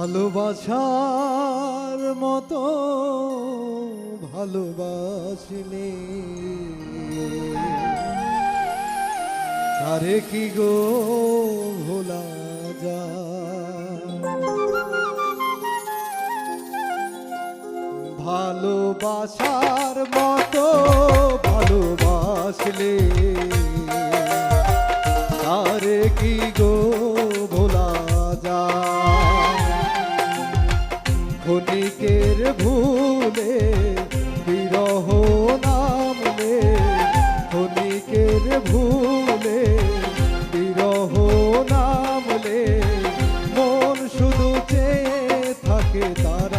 ভালোবাসার মতো ভালোবাসলে। তারে কি গো ভোলা যা ভালোবাসার মতো ভালোবাসলে। তারে কি গো ক্ষণিকের ভুলে বিরহ নামলে মন শুধু চেয়ে থাকে তারা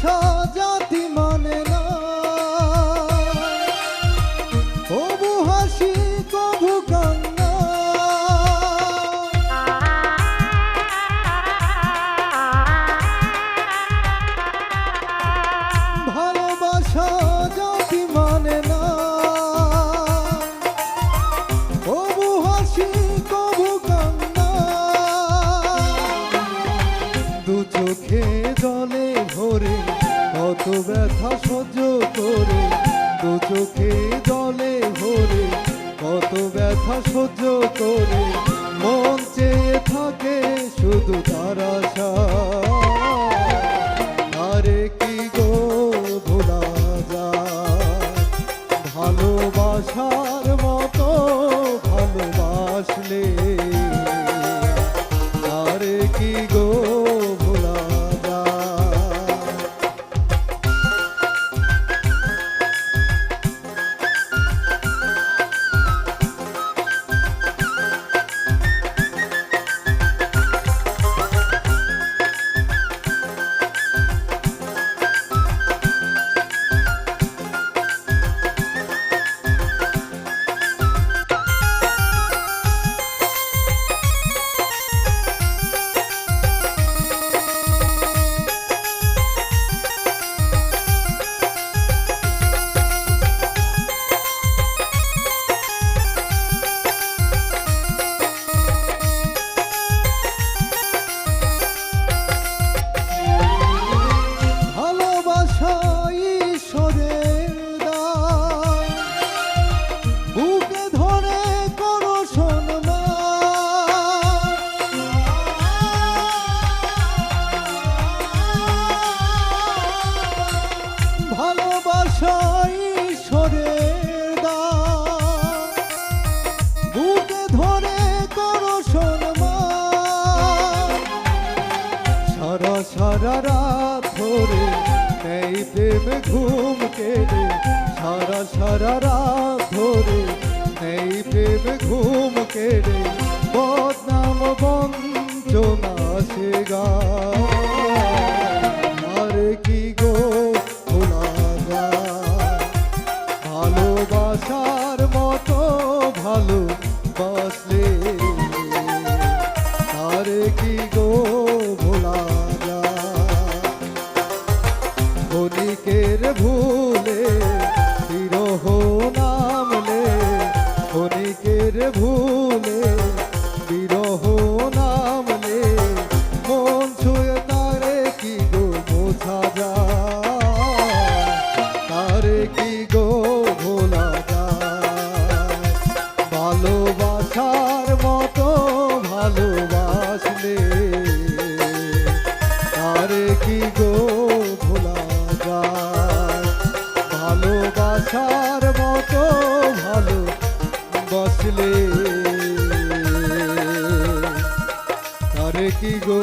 쳐. কত ব্যথা সহ্য করে, দু চোখে জলে ভরে কত ব্যথা সহ্য করে, মন চেয়ে থাকে শুধু তারা আরে কি গো ভোলা যায়, ভালোবাসার মতো ভালোবাসলে সারা রাত ধরে এই প্রেম ঘুম কেড়ে। সারা সারা রাত ধরে এই প্রেম ঘুম কেড়ে। বদনাম বঞ্চনা সে আরে কি গো যায় ভালোবাসার মতো ভালো বাসলে আরে কি ক্ষণিকের ভুলে বিরহ নামলে ক্ষণিকের ভুলে মতো ভালো বসলে আরে কি গো?